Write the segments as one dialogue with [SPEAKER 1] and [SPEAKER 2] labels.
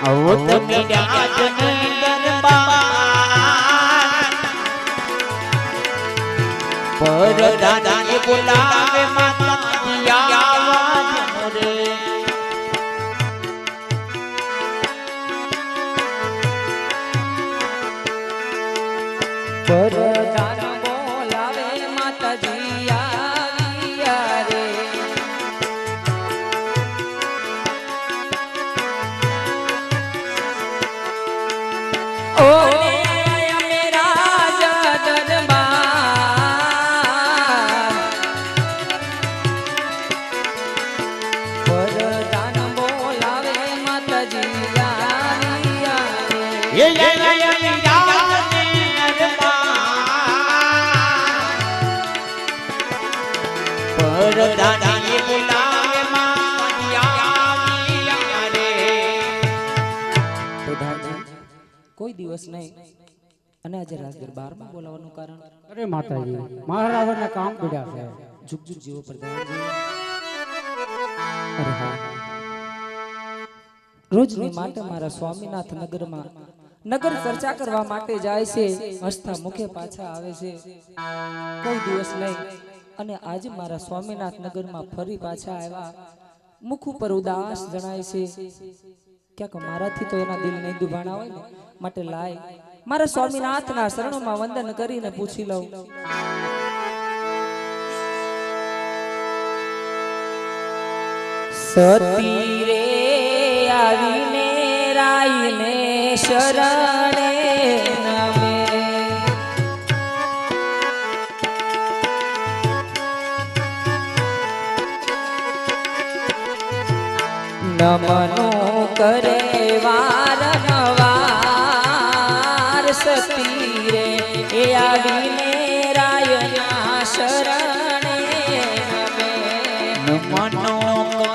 [SPEAKER 1] આવો તમે રાજની દરબાર પરદાદાએ બોલાવે માતાજી રે
[SPEAKER 2] પરદાન બોલાવે દિવસ નહીં. અને આજે રાજ દરબારમાં બોલાવવાનું કારણ?
[SPEAKER 3] અરે માતાજી મહારાજાના કામ પડ્યા છે.
[SPEAKER 2] જુગ જુગ જીવો પ્રધાનજી. અરે હા. રોજની માટે મારા સ્વામીનાથ નગરમાં નગર ચર્ચા કરવા માટે જાય છે. હસતા મુખે પાછા આવે છે. કોઈ દિવસ નહીં. અને આજે મારા સ્વામીનાથ નગરમાં ફરી પાછા આવ્યા. મુખ ઉપર ઉદાસ જણાય છે. ક્યાંક મારાથી તો એના દિલ નહીં દુભાણા હોય ને, માટે લાય. મારા સ્વામીનાથના શરણોમાં વંદન કરીને પૂછી લઉં. સતી રે આવીને, રાઈને શરણે નમે. નમનો કરે વાર નવાર સતી રે એ આવીને રાયના શરણે
[SPEAKER 1] મનો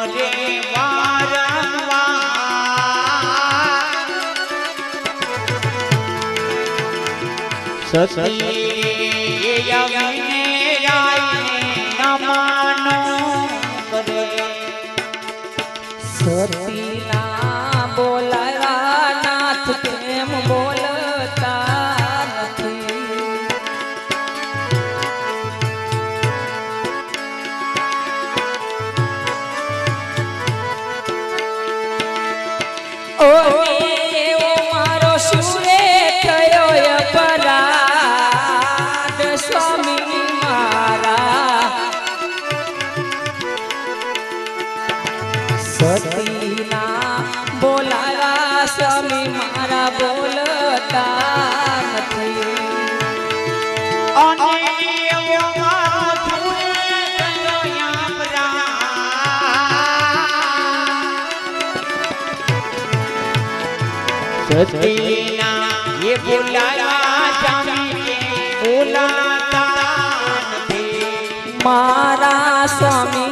[SPEAKER 1] કરે વારંવાર સતી આવીને રાયને નમનો કરે.
[SPEAKER 2] સતીના
[SPEAKER 1] એ બોલાવા જામીને બોલાતા
[SPEAKER 2] મારા સ્વામીના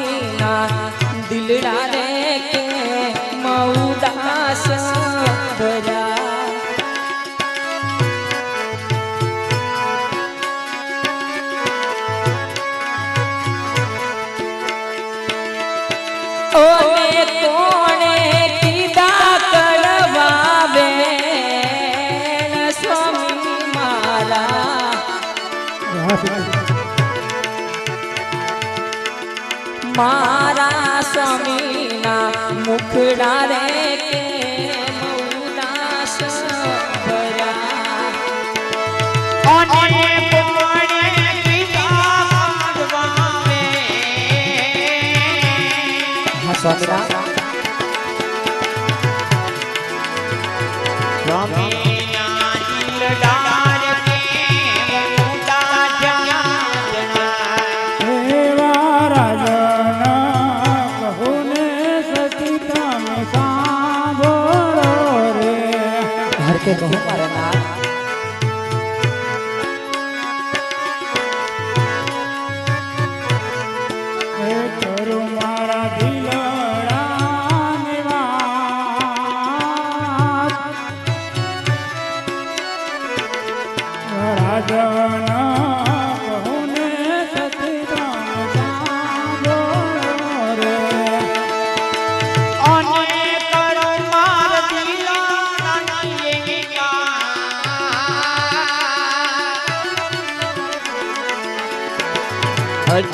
[SPEAKER 2] મારા સ્વામીના મુખડા રે કે
[SPEAKER 1] અને કીધા
[SPEAKER 2] હર કે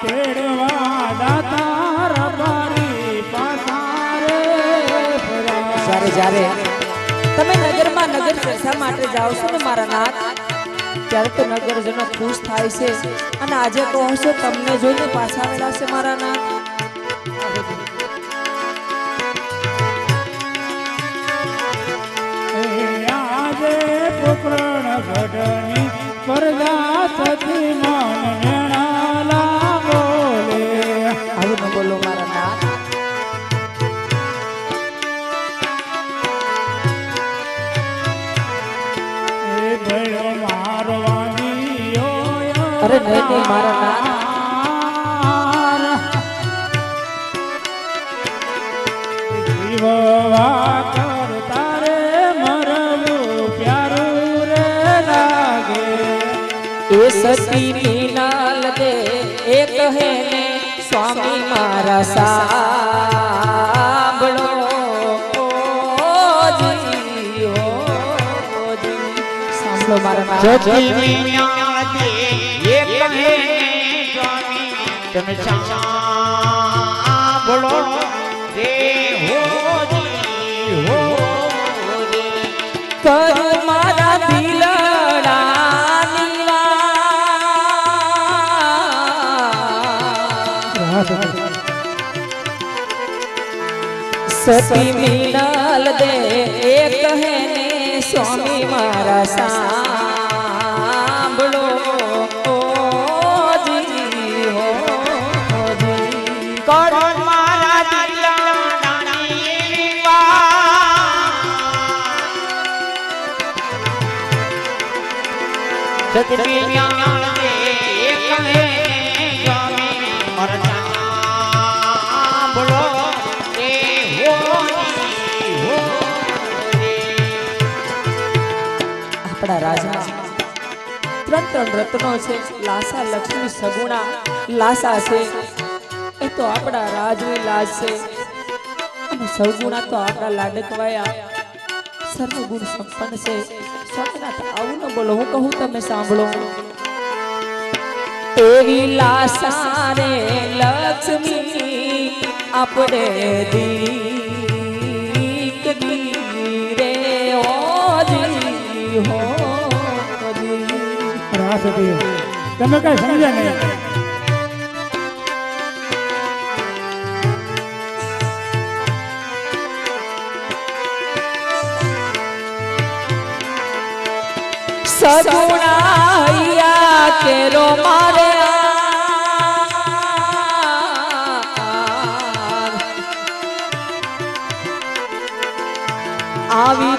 [SPEAKER 3] તેડવા દાતા રબારી પાસારે
[SPEAKER 2] જ્યારે જ્યારે તમે નગરમાં નગર ચર્ચા માટે જાઓ છો ને મારા નાથ, ત્યારે તો નગરજનો ખુશ થાય છે. અને આજે કહો છો, તમને જોઈને પાછા આવેલા છે મારા નાથ.
[SPEAKER 3] આજે
[SPEAKER 2] અરે નહીં નહીં મારા નાથ
[SPEAKER 3] જીવવા કરતા રે મરવું પ્યારું રે લાગે
[SPEAKER 2] એ સતી મીનાલ દે એ કહે ને સ્વામી મારા સાંભળો ઓજી, ઓજી. સાંભળો મારા
[SPEAKER 1] તમે સાંભળો રે હોજી હોજી
[SPEAKER 2] કરું મારા દિલડાની વાત. સતી મિનલ દે, એ કહે સ્વામી મારા સાંભળો આપણા રાજા. ત્રણ ત્રણ રત્નો છે. લાસા લક્ષ્મી સગુણા લાસા છે. તો આપણા રાજની લાજ છે. અને સગુણા તો આપણા લાડકવાયા. સર્વગુણ સંપન્ન છે. સ્વામિનાથ, આવું ન બોલો. હું કહું તમે સાંભળો. એવી લાસારે લક્ષ્મી આપણે દીક દી રે ઓજી. હોજી
[SPEAKER 3] રાસતી તમે કઈ સમજ્યા નહીં.
[SPEAKER 2] સગુણાયા કેરો મારે આવી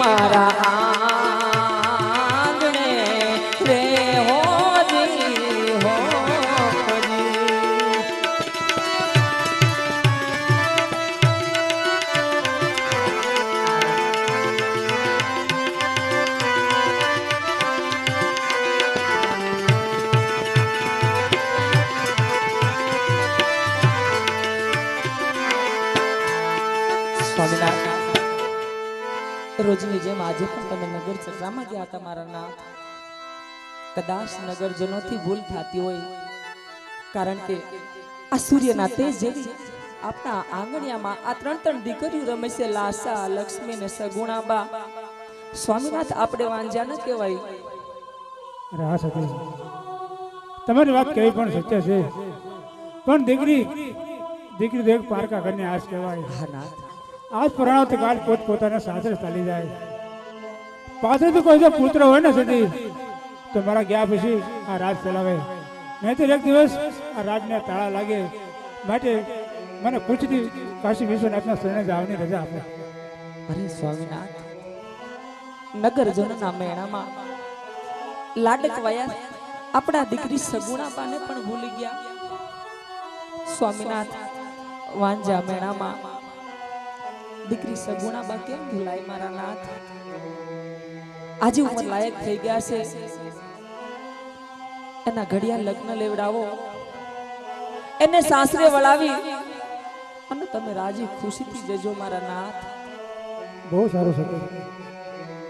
[SPEAKER 1] મારા
[SPEAKER 2] રોજની જેમ આજે પણ તમે નગર ચર્ચામાં ગયા તમારા મારા નાથ કદાચ નગરજનોથી ભૂલ થતી હોય. કારણ કે આ સૂર્યના તેજ જેવી આપણા આંગણિયામાં આ ત્રણ ત્રણ દીકરીઓ રમે છે લાસા લક્ષ્મી ને સગુણાબા. સ્વામીનાથ આપણે વાંજા ન કહેવાય.
[SPEAKER 3] અરે સતી તમારી વાત કેવી પણ સત્ય છે. પણ દીકરી દીકરી દેખ પારકા કરીને આશ કહેવાય.
[SPEAKER 2] હા નાથ
[SPEAKER 3] આજ પરણાવતી કાલ પોત પોતાના સાસરે ચાલી જાય. પાછળથી કોઈ જો પુત્ર હોય ને સતી તો મારા ગયા પછી આ રાજ ચલાવે નહીંતર એક દિવસ આ રાજને તાળા લાગે. માટે મને પૂછતી, કાશી વિશ્વનાથના શરણે જવાની રજા આપો.
[SPEAKER 2] અરે સ્વામિનાથ, નગરજનના મેળામાં લાડકવાયા આપણા દીકરી સગુણાબાને પણ ભૂલી ગયા. સ્વામિનાથ, વાંજા મેળામાં દીકરી સગુણાબા કેમ ભૂલાય મારા નાથ. આજે ઉંમર લાયક થઈ ગયા છે. એના ઘડિયા લગ્ન લેવડાવો. એને સાસરે વળાવી, અને તમે રાજી ખુશીથી જજો મારા નાથ.
[SPEAKER 3] બહુ સારું સતી